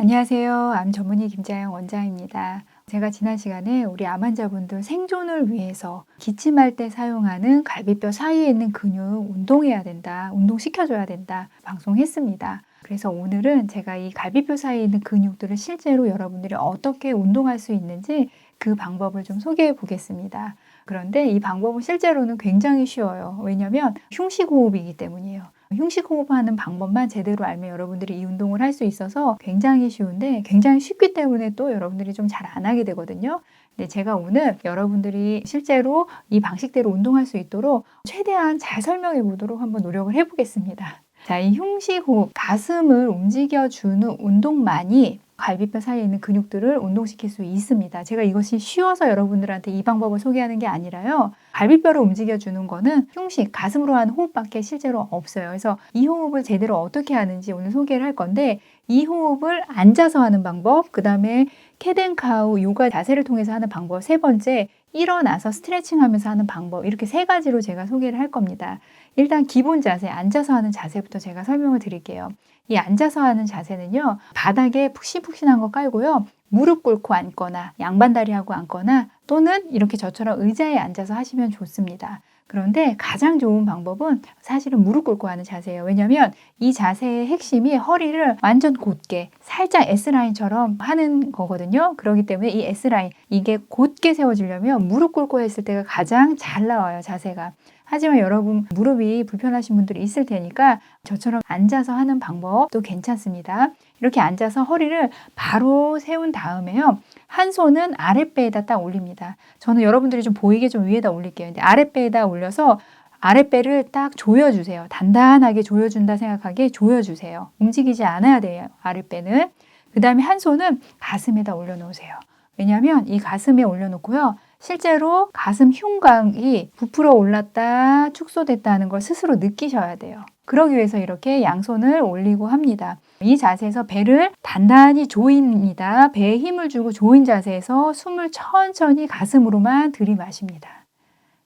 안녕하세요. 암 전문의 김자영 원장입니다. 제가 지난 시간에 우리 암 환자분들 생존을 위해서 기침할 때 사용하는 갈비뼈 사이에 있는 근육 운동해야 된다, 운동시켜줘야 된다 방송했습니다. 그래서 오늘은 제가 이 갈비뼈 사이에 있는 근육들을 실제로 여러분들이 어떻게 운동할 수 있는지 그 방법을 좀 소개해 보겠습니다. 그런데 이 방법은 실제로는 굉장히 쉬워요. 왜냐하면 흉식 호흡이기 때문이에요. 흉식 호흡하는 방법만 제대로 알면 여러분들이 이 운동을 할 수 있어서 굉장히 쉬운데 굉장히 쉽기 때문에 또 여러분들이 좀 잘 안 하게 되거든요. 근데 제가 오늘 여러분들이 실제로 이 방식대로 운동할 수 있도록 최대한 잘 설명해 보도록 한번 노력을 해 보겠습니다. 자, 이 흉식 호흡, 가슴을 움직여주는 운동만이 갈비뼈 사이에 있는 근육들을 운동시킬 수 있습니다. 제가 이것이 쉬워서 여러분들한테 이 방법을 소개하는 게 아니라요. 갈비뼈를 움직여주는 거는 흉식, 가슴으로 하는 호흡밖에 실제로 없어요. 그래서 이 호흡을 제대로 어떻게 하는지 오늘 소개를 할 건데 이 호흡을 앉아서 하는 방법, 그 다음에 캐덴카우 요가 자세를 통해서 하는 방법, 세 번째 일어나서 스트레칭 하면서 하는 방법 이렇게 세 가지로 제가 소개를 할 겁니다. 일단 기본 자세, 앉아서 하는 자세부터 제가 설명을 드릴게요. 이 앉아서 하는 자세는요, 바닥에 푹신푹신한 거 깔고요, 무릎 꿇고 앉거나 양반다리 하고 앉거나 또는 이렇게 저처럼 의자에 앉아서 하시면 좋습니다. 그런데 가장 좋은 방법은 사실은 무릎 꿇고 하는 자세예요. 왜냐하면 이 자세의 핵심이 허리를 완전 곧게 살짝 S라인처럼 하는 거거든요. 그렇기 때문에 이 S라인 이게 곧게 세워지려면 무릎 꿇고 했을 때가 가장 잘 나와요. 자세가. 하지만 여러분 무릎이 불편하신 분들이 있을 테니까 저처럼 앉아서 하는 방법도 괜찮습니다. 이렇게 앉아서 허리를 바로 세운 다음에요. 한 손은 아랫배에다 딱 올립니다. 저는 여러분들이 좀 보이게 좀 위에다 올릴게요. 근데 아랫배에다 올려서 아랫배를 딱 조여주세요. 단단하게 조여준다 생각하게 조여주세요. 움직이지 않아야 돼요. 아랫배는. 그 다음에 한 손은 가슴에다 올려놓으세요. 왜냐하면 이 가슴에 올려놓고요. 실제로 가슴 흉곽이 부풀어 올랐다, 축소됐다 하는 걸 스스로 느끼셔야 돼요. 그러기 위해서 이렇게 양손을 올리고 합니다. 이 자세에서 배를 단단히 조입니다. 배에 힘을 주고 조인 자세에서 숨을 천천히 가슴으로만 들이마십니다.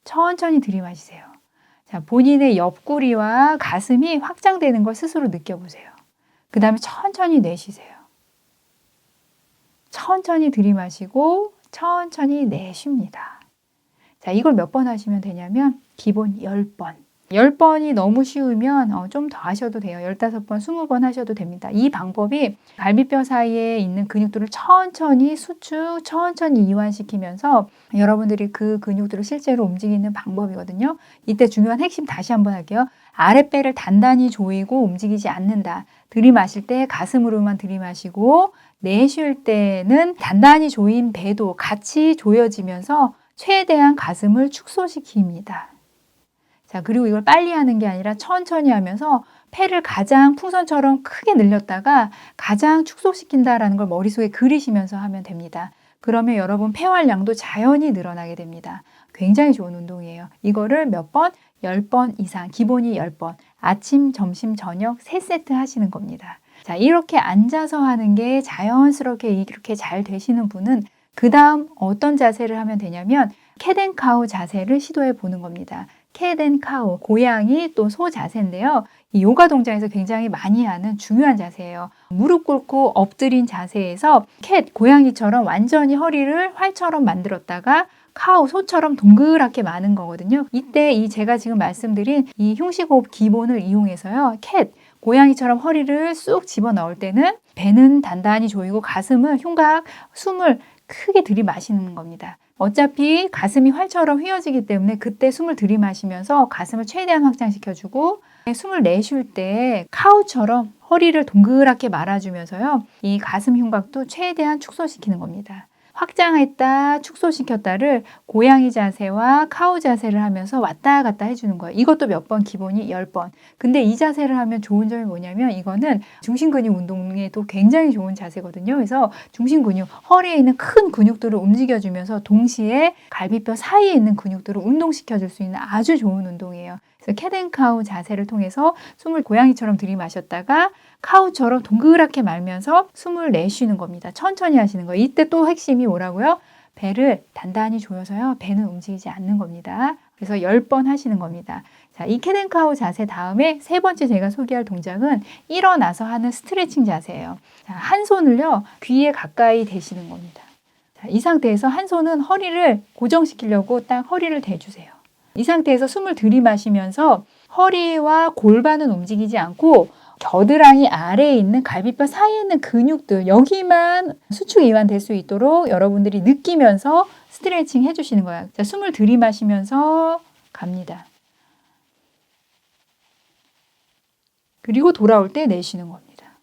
천천히 들이마시세요. 자, 본인의 옆구리와 가슴이 확장되는 걸 스스로 느껴보세요. 그 다음에 천천히 내쉬세요. 천천히 들이마시고 천천히 내쉽니다. 자, 이걸 몇 번 하시면 되냐면 기본 10번. 10번이 너무 쉬우면 어, 좀 더 하셔도 돼요. 15번, 20번 하셔도 됩니다. 이 방법이 갈비뼈 사이에 있는 근육들을 천천히 수축, 천천히 이완시키면서 여러분들이 그 근육들을 실제로 움직이는 방법이거든요. 이때 중요한 핵심 다시 한번 할게요. 아랫배를 단단히 조이고 움직이지 않는다. 들이마실 때 가슴으로만 들이마시고 내쉴 때는 단단히 조인 배도 같이 조여지면서 최대한 가슴을 축소시킵니다. 자, 그리고 이걸 빨리 하는 게 아니라 천천히 하면서 폐를 가장 풍선처럼 크게 늘렸다가 가장 축소시킨다라는 걸 머릿속에 그리시면서 하면 됩니다. 그러면 여러분 폐활량도 자연히 늘어나게 됩니다. 굉장히 좋은 운동이에요. 이거를 몇 번? 10번 이상, 기본이 10번. 아침, 점심, 저녁 3세트 하시는 겁니다. 자, 이렇게 앉아서 하는 게 자연스럽게 이렇게 잘 되시는 분은 그 다음 어떤 자세를 하면 되냐면 캐덴카우 자세를 시도해 보는 겁니다. 캐덴카우, 고양이 또 소 자세인데요. 이 요가 동작에서 굉장히 많이 하는 중요한 자세예요. 무릎 꿇고 엎드린 자세에서 캣, 고양이처럼 완전히 허리를 활처럼 만들었다가 카우, 소처럼 동그랗게 마는 거거든요. 이때 이 제가 지금 말씀드린 이 흉식호흡 기본을 이용해서요. 캣, 고양이처럼 허리를 쑥 집어 넣을 때는 배는 단단히 조이고 가슴을 흉곽, 숨을 크게 들이마시는 겁니다. 어차피 가슴이 활처럼 휘어지기 때문에 그때 숨을 들이마시면서 가슴을 최대한 확장시켜주고 숨을 내쉴 때 카우처럼 허리를 동그랗게 말아주면서요. 이 가슴 흉곽도 최대한 축소시키는 겁니다. 확장했다, 축소시켰다를 고양이 자세와 카우 자세를 하면서 왔다 갔다 해주는 거예요. 이것도 몇 번 기본이 10번. 근데 이 자세를 하면 좋은 점이 뭐냐면 이거는 중심근육 운동에도 굉장히 좋은 자세거든요. 그래서 중심근육, 허리에 있는 큰 근육들을 움직여주면서 동시에 갈비뼈 사이에 있는 근육들을 운동시켜줄 수 있는 아주 좋은 운동이에요. 그래서 캐덴카우 자세를 통해서 숨을 고양이처럼 들이마셨다가 카우처럼 동그랗게 말면서 숨을 내쉬는 겁니다. 천천히 하시는 거예요. 이때 또 핵심이 뭐라고요? 배를 단단히 조여서요. 배는 움직이지 않는 겁니다. 그래서 10번 하시는 겁니다. 자, 이 캣앤카우 자세 다음에 세 번째 제가 소개할 동작은 일어나서 하는 스트레칭 자세예요. 자, 한 손을요, 귀에 가까이 대시는 겁니다. 자, 이 상태에서 한 손은 허리를 고정시키려고 딱 허리를 대주세요. 이 상태에서 숨을 들이마시면서 허리와 골반은 움직이지 않고 겨드랑이 아래에 있는 갈비뼈 사이에 있는 근육들 여기만 수축 이완될 수 있도록 여러분들이 느끼면서 스트레칭 해주시는 거예요. 자, 숨을 들이마시면서 갑니다. 그리고 돌아올 때 내쉬는 겁니다.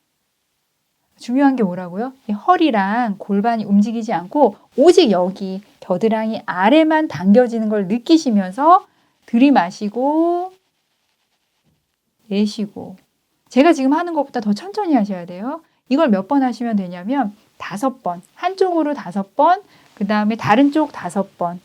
중요한 게 뭐라고요? 이 허리랑 골반이 움직이지 않고 오직 여기 겨드랑이 아래만 당겨지는 걸 느끼시면서 들이마시고 내쉬고 제가 지금 하는 것보다 더 천천히 하셔야 돼요. 이걸 몇 번 하시면 되냐면 다섯 번 한쪽으로 다섯 번, 그 다음에 다른 쪽 다섯 번,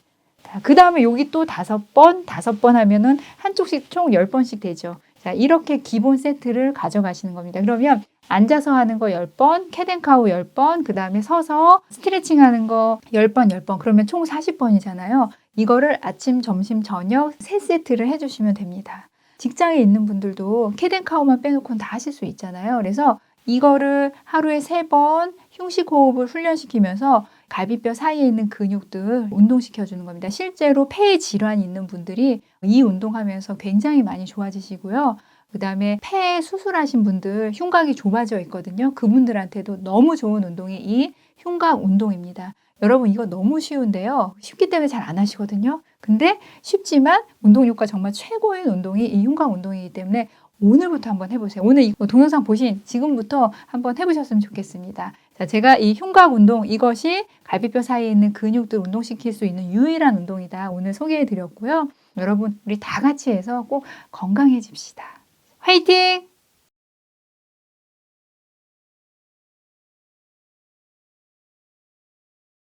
그 다음에 여기 또 다섯 번, 다섯 번 하면은 한쪽씩 총 열 번씩 되죠. 자, 이렇게 기본 세트를 가져가시는 겁니다. 그러면 앉아서 하는 거 10번, 캣앤카우 10번, 그 다음에 서서 스트레칭 하는 거 10번, 10번, 그러면 총 40번이잖아요. 이거를 아침, 점심, 저녁 세 세트를 해주시면 됩니다. 직장에 있는 분들도 캣앤카우만 빼놓고는 다 하실 수 있잖아요. 그래서 이거를 하루에 세 번 흉식 호흡을 훈련시키면서 갈비뼈 사이에 있는 근육들 운동시켜 주는 겁니다. 실제로 폐 질환이 있는 분들이 이 운동하면서 굉장히 많이 좋아지시고요. 그 다음에 폐 수술하신 분들 흉곽이 좁아져 있거든요. 그분들한테도 너무 좋은 운동이 이 흉곽 운동입니다. 여러분 이거 너무 쉬운데요. 쉽기 때문에 잘 안 하시거든요. 근데 쉽지만 운동 효과 정말 최고인 운동이 이 흉곽 운동이기 때문에 오늘부터 한번 해보세요. 오늘 이 동영상 보신 지금부터 한번 해보셨으면 좋겠습니다. 자, 제가 이 흉곽 운동 이것이 갈비뼈 사이에 있는 근육들 운동시킬 수 있는 유일한 운동이다. 오늘 소개해 드렸고요. 여러분 우리 다 같이 해서 꼭 건강해집시다. 화이팅!